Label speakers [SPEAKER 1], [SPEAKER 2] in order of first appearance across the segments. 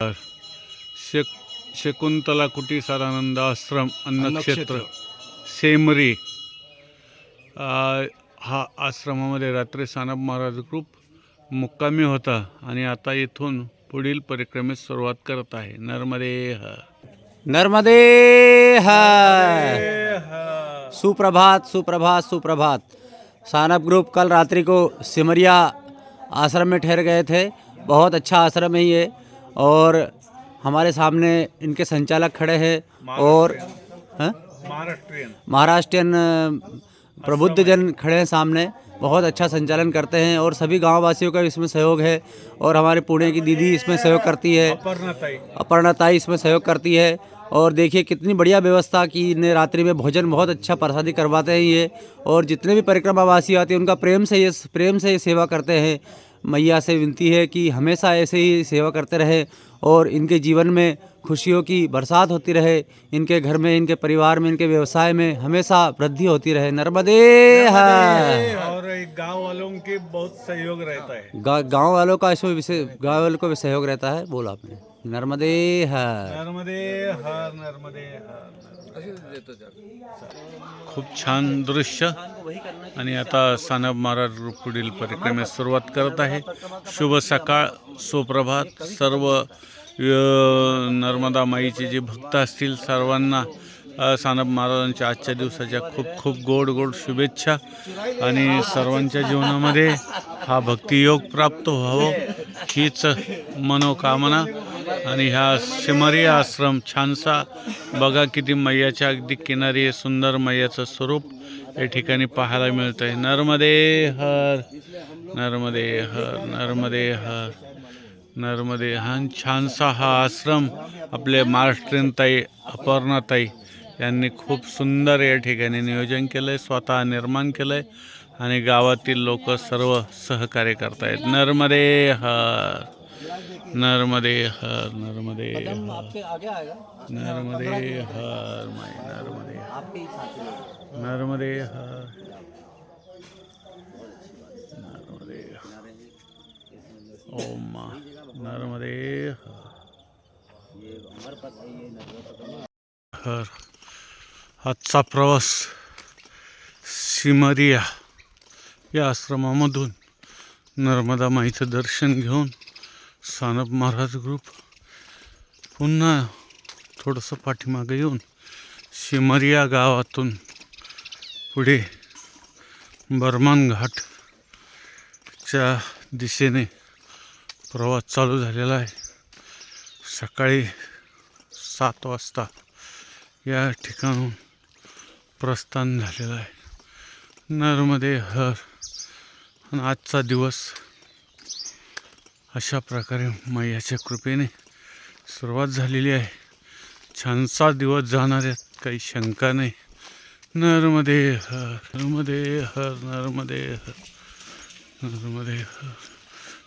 [SPEAKER 1] शक शकुंतला कुटी सदानंद आश्रम अन्नक्षेत्र. सेमरी. आ, हा आश्रमामध्ये रात्री सानप महाराज ग्रुप मुक्कामी होता आणि आता इथून पुढील परिक्रमेस सुरुवात करत आहे. नर्मदे.
[SPEAKER 2] नर्मदे सुप्रभात सुप्रभात सुप्रभात. सानप ग्रुप कल रात्रि को सिमरिया आश्रम में ठहर गए थे। बहुत अच्छा आश्रम है ये। और हमारे सामने इनके संचालक खड़े हैं और हैं?
[SPEAKER 1] महाराष्ट्रीयन
[SPEAKER 2] महाराष्ट्रीयन प्रबुद्ध जन खड़े हैं सामने बहुत अच्छा संचालन करते हैं और सभी गाँव वासियों का इसमें सहयोग है और हमारे पुणे की दीदी इसमें सहयोग करती है।
[SPEAKER 1] अपर्णाताई
[SPEAKER 2] अपर्णा ताई इसमें सहयोग करती है और देखिए कितनी बढ़िया व्यवस्था की इन्हें रात्रि में भोजन बहुत अच्छा प्रसादी करवाते हैं ये और जितने भी परिक्रमावासी आते हैं उनका प्रेम से ये प्रेम से ये सेवा करते हैं। मैया से विनती है कि हमेशा ऐसे ही सेवा करते रहे और इनके जीवन में खुशियों की बरसात होती रहे। इनके घर में इनके परिवार में इनके व्यवसाय में हमेशा वृद्धि होती रहे। नर्मदे
[SPEAKER 1] और गाँव वालों के बहुत सहयोग रहता है।
[SPEAKER 2] गा, गाँव वालों का इसमें विशेष गाँव वालों को भी सहयोग रहता है बोला आपने। नर्मदे है
[SPEAKER 1] नर्मदे हर नर्मदे हर। खूप छान दृश्य. आणि आता सानब महाराज पुढील परिक्रमेस सुरुवात करत आहे. शुभ सकाळ सुप्रभात. सर्व नर्मदा माईचे जे भक्त असतील सर्वांना सानब सानप महाराजांच्या आजच्या दिवसाच्या खूप खूप गोड गोड शुभेच्छा. आणि सर्वांच्या जीवनामध्ये हा भक्तियोग प्राप्त व्हावं. हीच मनोकामना. आणि ह्या सिमरी आश्रम छानसा. बघा किती मैयाच्या अगदी किनारी सुंदर मैयाचं स्वरूप. या ठिकाणी पाहायला मिळतं आहे नर्मदे हर नर्मदे हर नर्मदे हर नर्मदे हा छानसा हा आश्रम आपले महाराष्ट्रीयन ताई अपर्णाताई यांनी खूप सुंदर या ठिकाणी नियोजन केलं आहे स्वतः निर्माण केलं आहे आणि गावातील लोक सर्व सहकार्य करतायत. नर्मदे हर. नर्मदे हर नर्मदे नर्मदे हर माय नर्मदे नर्मदे हर। नर्मदे. ओम मा नर्मदे हर। हर। आजचा प्रवास सिमरिया या आश्रमामधून नर्मदा माईचं दर्शन घेऊन सानप महाराज ग्रुप पुन्हा थोडंसं पाठीमागे येऊन सिमरिया गावातून पुढे बर्मान घाटच्या दिशेने प्रवास चालू झालेला आहे. सकाळी सात वाजता या ठिकाणून प्रस्थान झालेलं आहे. नर्मदे हर आजचा दिवस अशा प्रकारे मैयाच्या कृपेने सुरुवात झालेली आहे. छानसा दिवस जाणार आहेत. काही शंका नाही. नर्मदे हर नर्मदे हर नर्मदे हर नर्मदे हर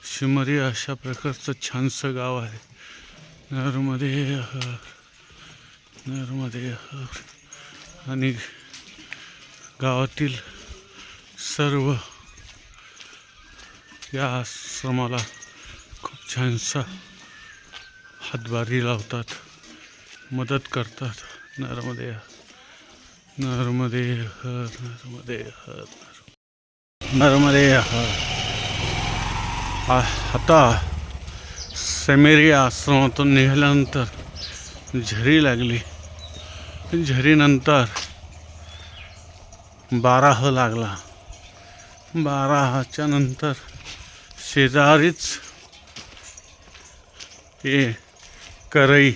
[SPEAKER 1] शिमरी अशा प्रकारचं छानसं गाव आहे. नर्मदे हर नर्मदे हर आणि गावातील सर्व या आश्रमाला खूप छानसा हातभारी लावतात मदत करतात. नर्मदे नर्मदे हर नर्मदे हर नर्मदे हर. आता सेमेरी आश्रमातून निघाल्यानंतर झरी लागली. झरीनंतर बाराह लागला. बाराहाच्या नंतर शेजारीच हे करई.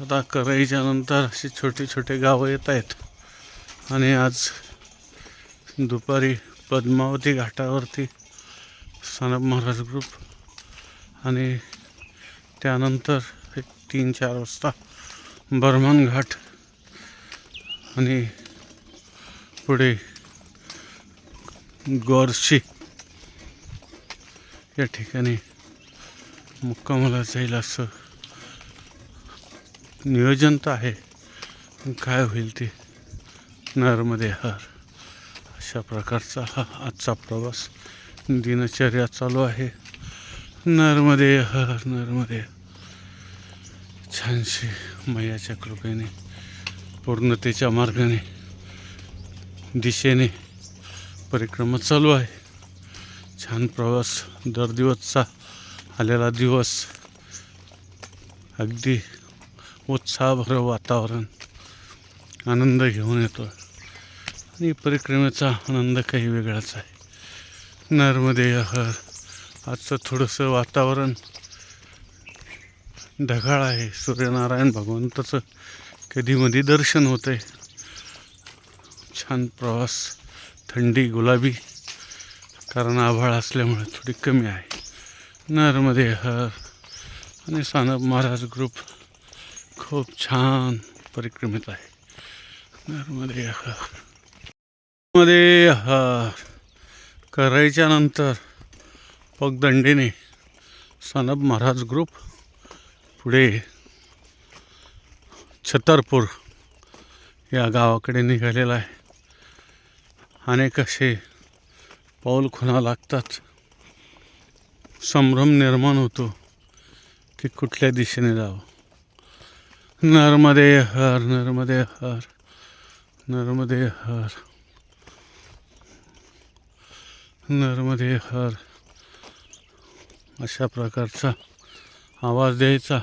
[SPEAKER 1] आता करईच्या नंतर असे छोटे छोटे गावं येत आहेत. आणि आज दुपारी पद्मावती घाटावरती सनब महाराज ग्रुप. आणि त्यानंतर एक तीन चार वाजता बर्मन घाट. आणि पुढे गोरशी या ठिकाणी मुक्कामाला जाईल असं नियोजन तर आहे. काय होईल ते? नरमध्ये हर. अशा प्रकारचा हा आजचा प्रवास. दिनचर्या चालू आहे. नरमध्ये हर नरमध्ये छानशी मैयाच्या कृपेने पूर्णतेच्या मार्गाने दिशेने परिक्रमा चालू आहे. छान प्रवास. दर दिवसचा आलेला दिवस. अगदी उत्साहभर वातावरण. आनंद घेऊन येतो आणि परिक्रमेचा आनंद काही वेगळाच आहे. नर्मदे हर आजचं थोडंसं वातावरण ढगाळ आहे. सूर्यनारायण भगवंताचं कधीमधी दर्शन होतं आहे छान प्रवास थंडी गुलाबी. कारण आभाळ असल्यामुळे थोडी कमी आहे. नर्मदे हर आणि सानप महाराज ग्रुप खूप छान परिक्रमित आहे. नर्मदे हर. मध्ये हर. करायच्या नंतर पगदंडीने सानप महाराज ग्रुप पुढे छतरपूर या गावाकडे निघालेला आहे. अनेक असे पाऊल खुणा लागतात. संभ्रम निर्माण होतो की कुठल्या दिशेने जावं? नर्मदे हर नर्मदे हर नर्मदे हर नर्मदे हर अशा प्रकारचा आवाज द्यायचा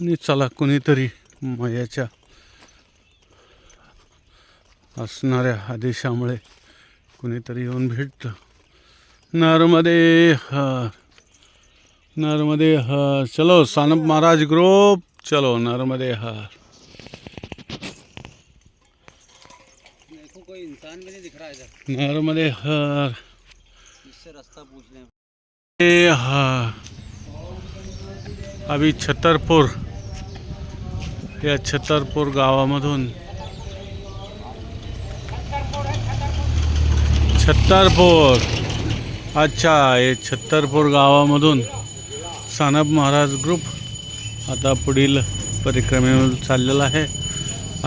[SPEAKER 1] आणि चला कुणीतरी मयाच्या असणाऱ्या आदेशामुळे कुणीतरी येऊन भेटतं. नर्मदे हर। नर्मदे हर। चलो सानप महाराज ग्रुप। चलो नर्मदे हर।
[SPEAKER 2] कोई इंसान भी नहीं दिख रहा इधर
[SPEAKER 1] नर्मदे हर।
[SPEAKER 2] इससे रास्ता पूछ लें
[SPEAKER 1] अभी छतरपूर या छतरपूर गावामधून। छत्तरपूर अच्छा हे छत्तरपूर गावामधून सानप महाराज ग्रुप आता पुढील परिक्रमेवर चाललेला आहे.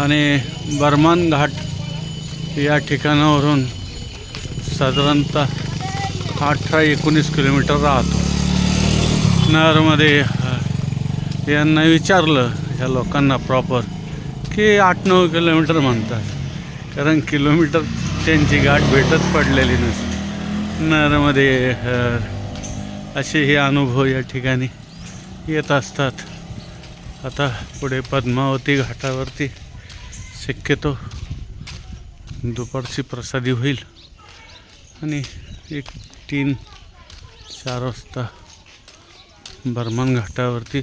[SPEAKER 1] आणि बर्मान घाट या ठिकाणावरून साधारणतः अठरा एकोणीस किलोमीटर राहतो. नरमध्ये यांना विचारलं ह्या लोकांना प्रॉपर की आठ नऊ किलोमीटर म्हणतात. कारण किलोमीटर त्यांची गाठ भेटत पडलेली नसते. नरमध्ये असे हे अनुभव या ठिकाणी येत असतात. आता पुढे पद्मावती घाटावरती शक्यतो दुपारची प्रसादी होईल. आणि एक तीन चार वाजता बर्मन घाटावरती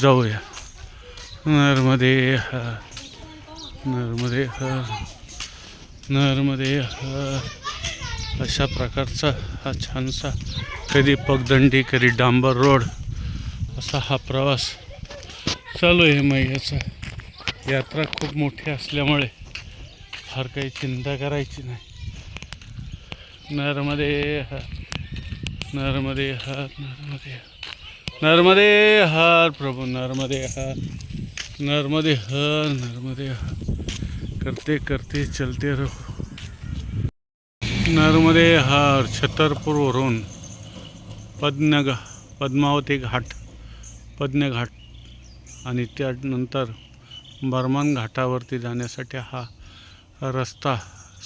[SPEAKER 1] जाऊया. नरमध्ये नरमध्ये नर्मदे हर नर्मदे अशा प्रकारचा हा छानसा कधी पगदंडी कधी डांबर रोड असा हा प्रवास चालू आहे मैयाचा. यात्रा खूप मोठी असल्यामुळे फार काही चिंता करायची नाही. नर्मदे हर नर्मदे हर नर्मदे हार नर्मदे हर प्रभू नर्मदे हर नर्मदे हर नर्मदे हर. करते करते चलते रहो. नर्मदे हर छतरपूरवरून पद्मग पद्मावती घाट पद्मघाट आणि त्यानंतर बर्मन घाटावरती जाण्यासाठी हा रस्ता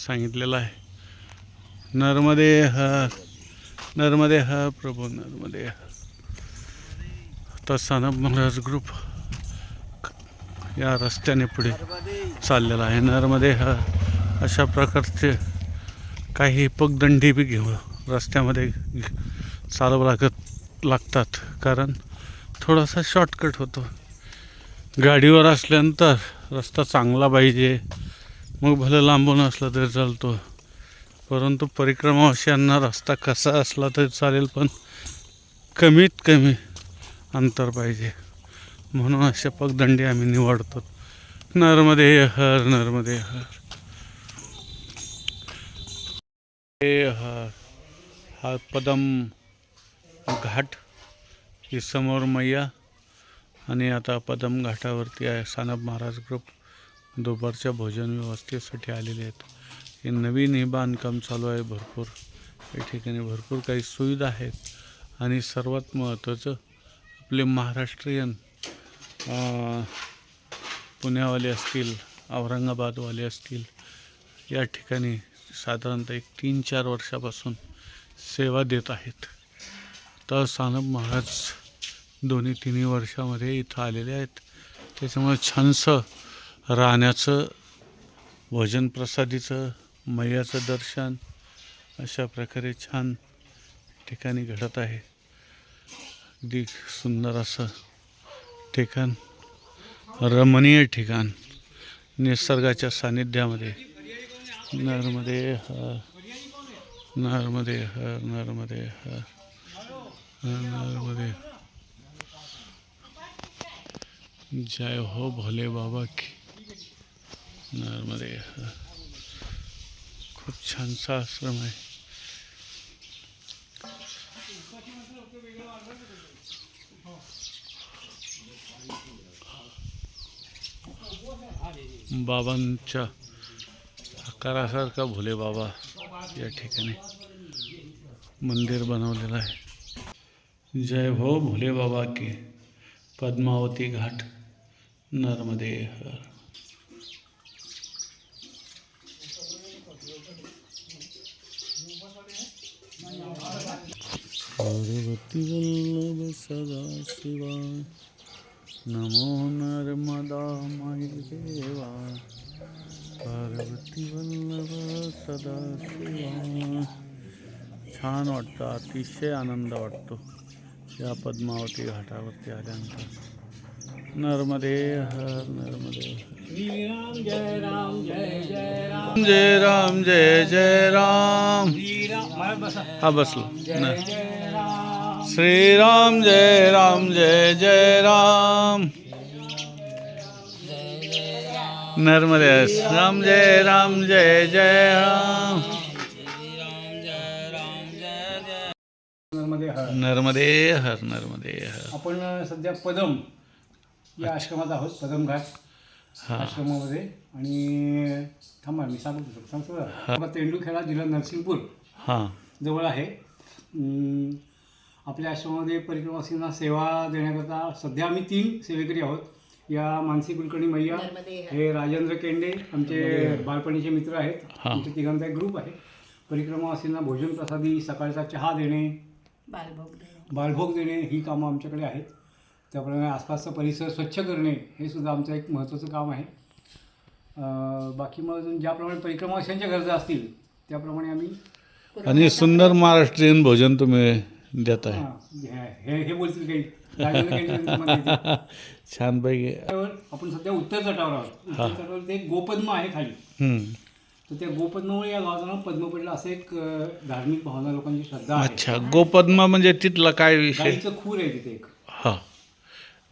[SPEAKER 1] सांगितलेला आहे. नर्मदे हर नर्मदे हर प्रभू नर्मदे तसा तर सानप महाराज ग्रुप या रस्त्याने पुढे चाललेला आहे. नर्मदे हर अशा प्रकारचे काही पगदंडी बी घेऊ रस्त्यामध्ये चालव लागत लागतात. कारण थोडासा शॉर्टकट होतो. गाडीवर असल्यानंतर रस्ता चांगला पाहिजे. मग भलं लांबून असलं तरी चालतो. परंतु परिक्रमावासियांना रस्ता कसा असला तरी चालेल पण कमीत कमी अंतर पाहिजे. म्हणून अशा पगदंडी आम्ही निवडतो. नर्मदे हर नर्मदे हर हे हा पदम घाट ही समोर मैया आणि आता पदम घाटावरती आहे. सानप महाराज ग्रुप दुपारच्या भोजन व्यवस्थेसाठी आलेले आहेत. हे नवीन हे बांधकाम चालू आहे भरपूर. या ठिकाणी भरपूर काही सुविधा आहेत. आणि सर्वात महत्त्वाचं आपले महाराष्ट्रीयन पुण्यावाले असतील औरंगाबादवाले असतील या ठिकाणी साधारणतः एक तीन चार वर्षापासून सेवा देत आहेत. तर सानप महाराज दोन्ही तिन्ही वर्षामध्ये इथं आलेले आहेत. त्याच्यामुळे छानसं राहण्याचं भजन प्रसादीचं मैयाचं दर्शन अशा प्रकारे छान ठिकाणी घडत आहे. अगदी सुंदर असं ठिकाण रमणीय ठिकाण निसर्गाच्या सानिध्यामध्ये नरमध्ये हर नर्मदे हर नरमध्ये हर नरमध्ये जय हो भोले बाबा की। नरमध्ये हर खूप छानसा आश्रम आहे आकारासारखा भोले बाबा या ठिकाणी मंदिर बनवलेलं आहे. जय हो भोले बाबा की पद्मावती घाट नर्मदे हर पार्वती वल्लभ सदा शिवा नमो नर्मदा माई देवा पार्वती वल्लभ सदा शिवा छान वाटतं अतिशय आनंद वाटतो या पद्मावती घाटावरती आल्यानंतर. नर्मदे हर नर्मदे हर. जय राम. जय जय राम. हा बसलो. न- श्रीराम जय राम जय जय राम. नर्मदे राम जय राम जय जय राम।
[SPEAKER 3] मध्ये हा.
[SPEAKER 1] नर्मदे हर नर्मदे हर।
[SPEAKER 3] आपण सध्या पदम या आश्रमात आहोत पदम घाट
[SPEAKER 1] हा.
[SPEAKER 3] आश्रमामध्ये. आणि थांबा मी सांगतो सांगतो जरा. तेंडुखेडा जिल्हा नरसिंहपूर
[SPEAKER 1] हां.
[SPEAKER 3] जवळ आहे. अं, आपल्या आश्रमामध्ये परिक्रमासींना सेवा देण्याकरता सध्या आम्ही तीन सेवेकरी आहोत. या मानसी कुलकर्णी मैया हे. राजेंद्र केंडे आमचे बालपणीचे मित्र आहेत.
[SPEAKER 1] हा.
[SPEAKER 3] आमच्या तिघांचा एक ग्रुप आहे. परिक्रमावासींना भोजन प्रसादी सकाळचा चहा देणे
[SPEAKER 4] बालभोग देणे.
[SPEAKER 3] बालभोग देणे ही कामं आमच्याकडे आहेत. त्याप्रमाणे आसपासचा परिसर स्वच्छ करणे हे सुद्धा आमचं एक महत्त्वाचं काम आहे. बाकी मग अजून ज्याप्रमाणे परिक्रमावाशांच्या गरजा असतील त्याप्रमाणे आम्ही
[SPEAKER 1] आणि सुंदर महाराष्ट्रीयन भोजन तुम्ही देत आहे.
[SPEAKER 3] हां, हे- बोलतील काही. राजेंद्र.
[SPEAKER 1] छानपैकी.
[SPEAKER 3] त्यावर आपण सध्या उत्तर तटावर आहोत. उत्तर तटावर ते गोपद्म आहे खाली.
[SPEAKER 1] हम्म.
[SPEAKER 3] तर त्या गोपद्मामुळे या गावाचं नाव पद्म पडलं असं एक अं, धार्मिक भावना लोकांची श्रद्धा आहे.
[SPEAKER 1] अच्छा गोपद्मा म्हणजे तिथला काय विषय?
[SPEAKER 3] गाईचं खूर आहे तिथे एक.
[SPEAKER 1] हा.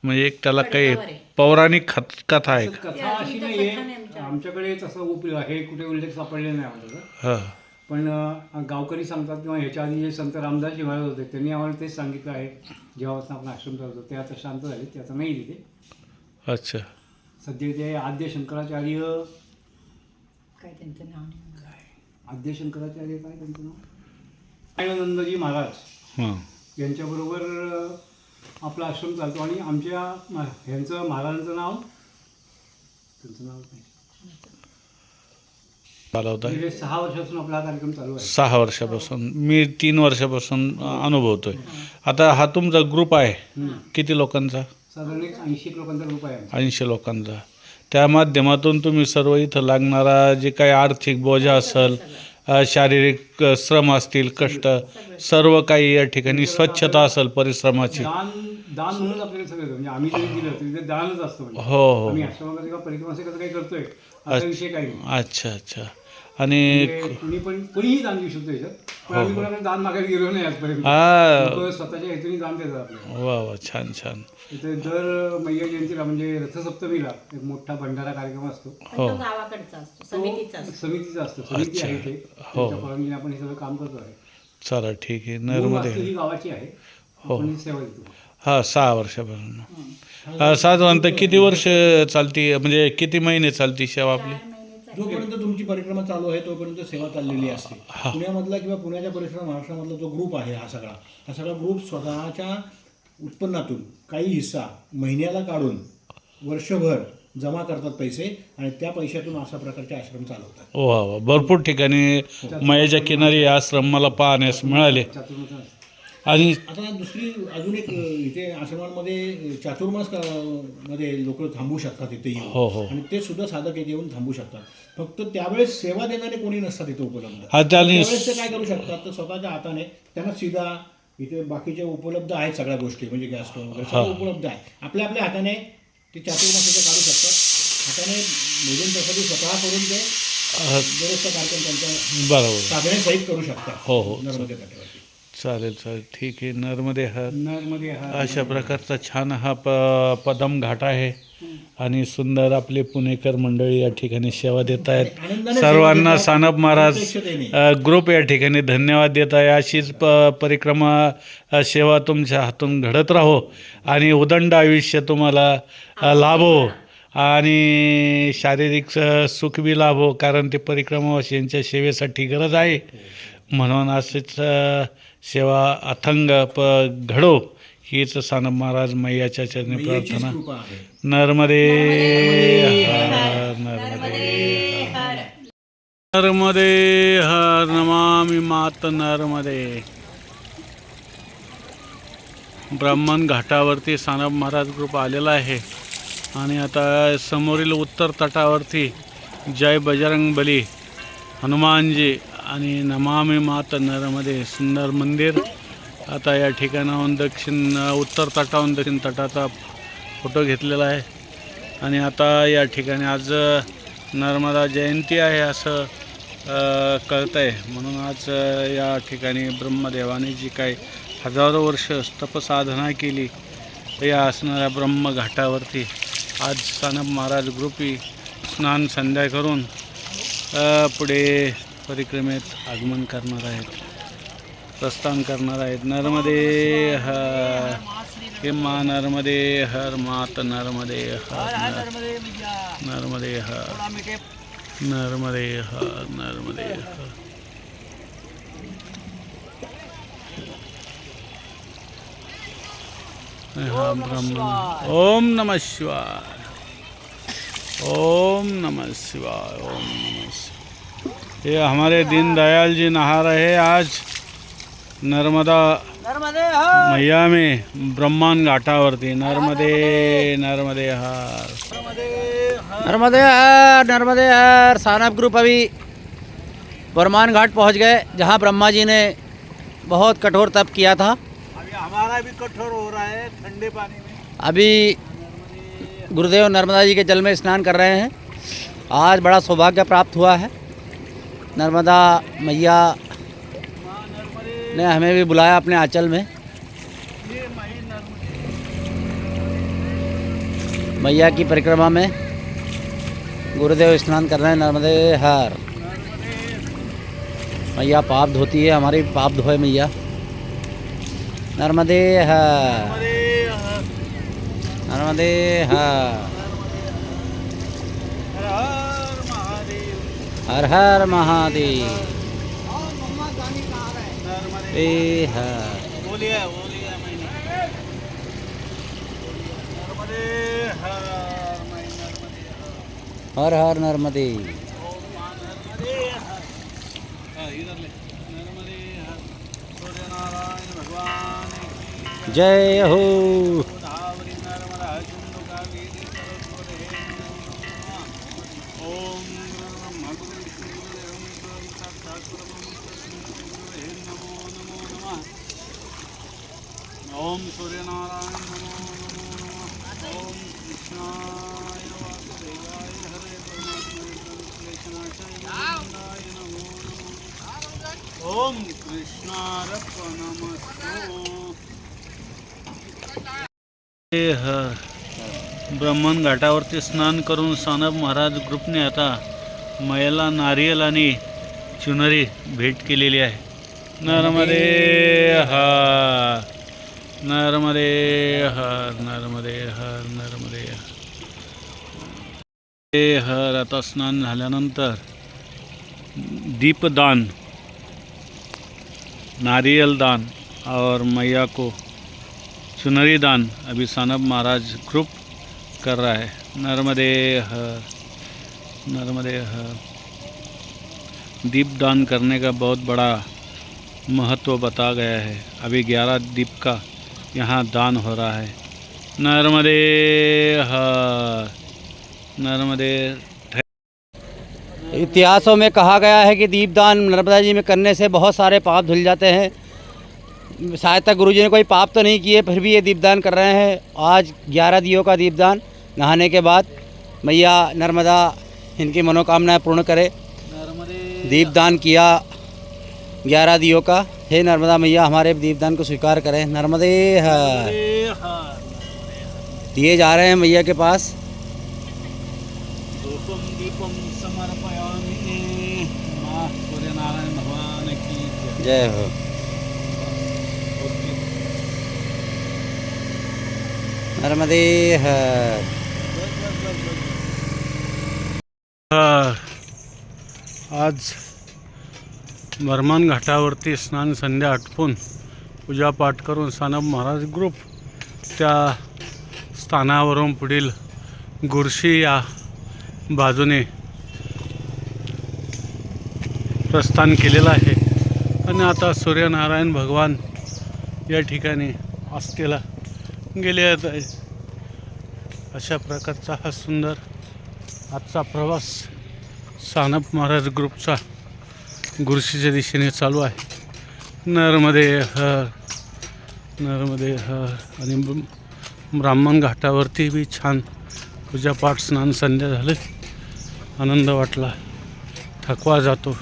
[SPEAKER 1] म्हणजे एक त्याला काही पौराणिक खत कथा आहे का?
[SPEAKER 3] कथा अशी नाही आहे आमच्याकडे तसं उप हे कुठे उल्लेख सापडले नाही आम्हाला
[SPEAKER 1] हा.
[SPEAKER 3] पण गावकरी सांगतात किंवा ह्याच्या आधी जे संत रामदासजी महाराज होते त्यांनी आम्हाला तेच सांगितलं आहे जेव्हापासून आपण आश्रम चालतो ते आता शांत झाले ते आता नाही तिथे.
[SPEAKER 1] अच्छा.
[SPEAKER 3] सध्या ते आद्य शंकराचार्य
[SPEAKER 4] काय त्यांचं नाव नाही.
[SPEAKER 3] आद्य शंकराचार्य काय त्यांचं नाव? नारायणानंदजी महाराज.
[SPEAKER 1] हां.
[SPEAKER 3] यांच्याबरोबर आपला आश्रम चालतो आणि आमच्या ह्यांचं महाराजांचं नाव त्यांचं नाव काय?
[SPEAKER 1] चालवत आहे
[SPEAKER 3] सहा वर्षापासून आपला हा कार्यक्रम चालू आहे.
[SPEAKER 1] सहा वर्षापासून. मी तीन वर्षापासून अनुभवतोय. आता हा तुमचा ग्रुप आहे. किती लोकांचा?
[SPEAKER 3] साधारण एक ऐंशी एक लोकांचा ग्रुप आहे आमचा.
[SPEAKER 1] ऐंशी लोकांचा. त्या माध्यमातून तुम्ही सर्व इथं लागणारा जे काही आर्थिक बोजा असेल अ, शारीरिक अ, श्रम असतील कष्ट सर्व काही या ठिकाणी स्वच्छता असेल परिश्रमाची.
[SPEAKER 3] दान दान म्हणून आपल्याला सगळं येतं. म्हणजे आम्ही जरी दिलं तरी ते दानच असतं म्हणजे.
[SPEAKER 1] हो हो
[SPEAKER 3] आम्ही आश्रमामध्ये किंवा परिक्रमाचे कसं काही करतोय असा विषय काही नाही.
[SPEAKER 1] अच्छा अच्छा. आणि
[SPEAKER 3] म्हणजे कुणी पण कुणीही दान देऊ शकतो याच्यात. पण आम्ही कोणाकडे दान मागायला गेलो नाही आजपर्यंत.
[SPEAKER 1] हा.
[SPEAKER 3] लोकं स्वतःच्या हेतूने दान देतात आपल्याला
[SPEAKER 1] वा वा छान छान.
[SPEAKER 3] इथे दर मैया जयंतीला म्हणजे रथसप्तमीला एक मोठा भंडारा कार्यक्रम असतो.
[SPEAKER 4] पण तो गावाकडचा असतो समितीचा
[SPEAKER 3] तो
[SPEAKER 4] असतो.
[SPEAKER 3] समितीचा असतो समिती आहे ते
[SPEAKER 1] हो.
[SPEAKER 3] त्याच्या परवानगीने आपण हे सगळं काम करतो आहे.
[SPEAKER 1] चला ठीक आहे.
[SPEAKER 3] मूळ
[SPEAKER 1] नर्मदे.
[SPEAKER 3] ही गावाची आहे.
[SPEAKER 1] हो.
[SPEAKER 3] आपण ही सेवा देतो.
[SPEAKER 1] हा सहा वर्षापासून. हा, साधारणतः किती वर्ष चालती म्हणजे किती महिने चालती सेवा आपली.
[SPEAKER 5] जोपर्यंत तुमची परिक्रमा चालू आहे तोपर्यंत सेवा चाललेली असते. पुण्यामधला किंवा पुण्याच्या परिसरात महाराष्ट्रामधला जो ग्रुप आहे हा सगळा. हा सगळा ग्रुप स्वतःच्या उत्पन्नातून काही हिस्सा महिन्याला काढून वर्षभर जमा करतात पैसे आणि त्या पैशातून अशा प्रकारचे आश्रम चालवतात.
[SPEAKER 1] वा वा. भरपूर ठिकाणी मयाच्या किनारी आश्रम मला पाहण्यास मिळाले. आणि
[SPEAKER 5] आता दुसरी अजून एक इथे आश्रमांमध्ये चातुर्मास क- मध्ये लोक थांबू शकतात इथे
[SPEAKER 1] हो, हो.
[SPEAKER 5] येऊन आणि ते सुद्धा साधक इथे येऊन थांबू शकतात. फक्त त्यावेळेस सेवा देणारे कोणी नसतात इथे उपलब्ध.
[SPEAKER 1] हा, त्यांनी-
[SPEAKER 5] त्यावेळेस ते काय करू शकतात? तर स्वतःच्या हाताने त्यांना सीधा इथे बाकीचे उपलब्ध आहेत सगळ्या गोष्टी म्हणजे गॅस स्टोव्ह वगैरे सगळं उपलब्ध आहे. आपल्या आपल्या हाताने ते चातुर्मासाचं काढू शकतात. हाताने भोजन प्रसादी स्वतः करून ते व्यवस्था कार्यक्रम त्यांच्या
[SPEAKER 1] बरोबर.
[SPEAKER 5] साधने सहित करू शकतात.
[SPEAKER 1] हो, हो.
[SPEAKER 5] नर्मदे तटावरती
[SPEAKER 1] चालेल चालेल. ठीक आहे नर्मदे हा
[SPEAKER 3] नरमध्ये हा
[SPEAKER 1] अशा प्रकारचा छान हा प पदम घाट आहे. आणि सुंदर आपले पुणेकर मंडळी या ठिकाणी सेवा देत आहेत. सर्वांना. सानप महाराज ग्रुप या ठिकाणी धन्यवाद देत आहे. अशीच प परिक्रमा सेवा तुमच्या हातून घडत राहो. आणि उदंड आयुष्य तुम्हाला लाभो. आणि शारीरिक अ, सुख बी लाभो कारण ते परिक्रमावासियांच्या सेवेसाठी गरज आहे. म्हणून असेच सेवा अथंग प घडो हीच सानप महाराज मैयाच्या चरणी प्रार्थना. नर्मदे हर नर्मदे हर. नर्मदे हर नमामि मात नर्मदे. ब्राह्मण घाटावरती सानप महाराज ग्रुप आलेला आहे. आणि आता समोरील उत्तर तटावरती जय बजरंग बली हनुमानजी आणि नमामि मात नरमध्ये सुंदर मंदिर. आता या ठिकाणाहून दक्षिण उत्तर तटाहून दक्षिण तटाचा फोटो घेतलेला आहे. आणि आता या ठिकाणी आज नर्मदा जयंती आहे असं कळतं आहे म्हणून आज या ठिकाणी ब्रह्मदेवाने जी काही हजारो वर्ष तपसाधना केली. या असणाऱ्या ब्रह्मघाटावरती आज सानप महाराज ग्रुपी स्नान संध्या करून पुढे परिक्रमेत आगमन करणार आहेत प्रस्थान करणार आहेत. नर्मदे हर. हे मा नर्मदे हर मात नर्मदे हर. नर- नर्मदे हर. नर्मदे हर नर्मदे हर. ओम नमः शिवाय. ओम नमः शिवाय ओम नमः शिवाय. ये हमारे दीनदयाल जी नहा रहे आज नर्मदा मैया में ब्रह्मांड घाटावरती। नर्मदे नर्मदे हार।
[SPEAKER 2] नर्मदे हर। नर्मदे हर सानप ग्रुप अभी ब्रह्मान घाट पहुँच गए जहाँ ब्रह्मा जी ने बहुत कठोर तप किया था।
[SPEAKER 1] अभी हमारा भी कठोर हो रहा है ठंडे पानी में।
[SPEAKER 2] अभी गुरुदेव नर्मदा जी के जल में स्नान कर रहे हैं। आज बड़ा सौभाग्य प्राप्त हुआ है। नर्मदा मैया ने हमें भी बुलाया अपने आंचल में। मैया की परिक्रमा में गुरुदेव स्नान कर रहे हैं, नर्मदे हर। मैया पाप धोती है, हमारी पाप धोए मैया। नर्मदे हर। नर्मदे हर। हर हर महादेव। ए हर।
[SPEAKER 1] हर नर्मदे हर।
[SPEAKER 2] हर
[SPEAKER 1] ओम सूर्यनारायण नमो नमो नम। ओम कृष्णाय वासुदेवाय हरे परमात्मनाय प्रणश्लेषणाय नमो नमः ओम नमस्तो ब्रह्मण घाटावरती स्नान करून सानप महाराज ग्रुपने आता मयला नारियल आणि चुनरी भेट केलेली आहे. नर्मदे हा। नर्मदे हर नर्मदे हर नर्मदे हर हर आता स्नान झाल्यानंतर दीपदान, नारियल दान और मैया को चुनरी दान। अभी सानब महाराज ग्रुप कर रहा है। नर्मदे हर नर्मदे हर। दीपदान करने का बहुत बड़ा महत्व बता गया है। अभी ग्यारह दीप का यहाँ दान हो रहा है। नर्मदे हर। नर्मदे
[SPEAKER 2] इतिहासों में कहा गया है कि दीपदान नर्मदा जी में करने से बहुत सारे पाप धुल जाते हैं। शायद तक गुरु जी ने कोई पाप तो नहीं किए फिर भी ये दीपदान कर रहे हैं। आज ग्यारह दियों का दीपदान नहाने के बाद मैया नर्मदा इनकी मनोकामनाएँ पूर्ण करे। दीपदान किया ग्यारह दियों का। हे नर्मदा मैया हमारे दीपदान को स्वीकार करें। नर्मदे हर। दिए जा रहे हैं मैया के पास।
[SPEAKER 1] जय।
[SPEAKER 2] हो। नर्मदे हर।
[SPEAKER 1] आज बर्मान घाटावरती स्नान संध्या आटपून पूजापाठ करून सानप महाराज ग्रुप त्या स्थानावरून पुढील गुरशी या बाजूने प्रस्थान केलेलं आहे. आणि आता सूर्यनारायण भगवान या ठिकाणी आस्थेला गेले आहेत. आहे अशा प्रकारचा हा सुंदर आजचा प्रवास सानप महाराज ग्रुपचा गुरशीच्या दिशेने चालू आहे. नरमध्ये हर नरमध्ये हर. आणि ब्राह्मण घाटावरती बी छान पूजापाठ स्नान संध्या झाले. आनंद वाटला. थकवा जातो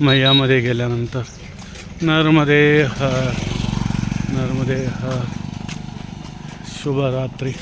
[SPEAKER 1] मैयामध्ये गेल्यानंतर. नरमध्ये हर नरमध्ये हर. शुभरात्री.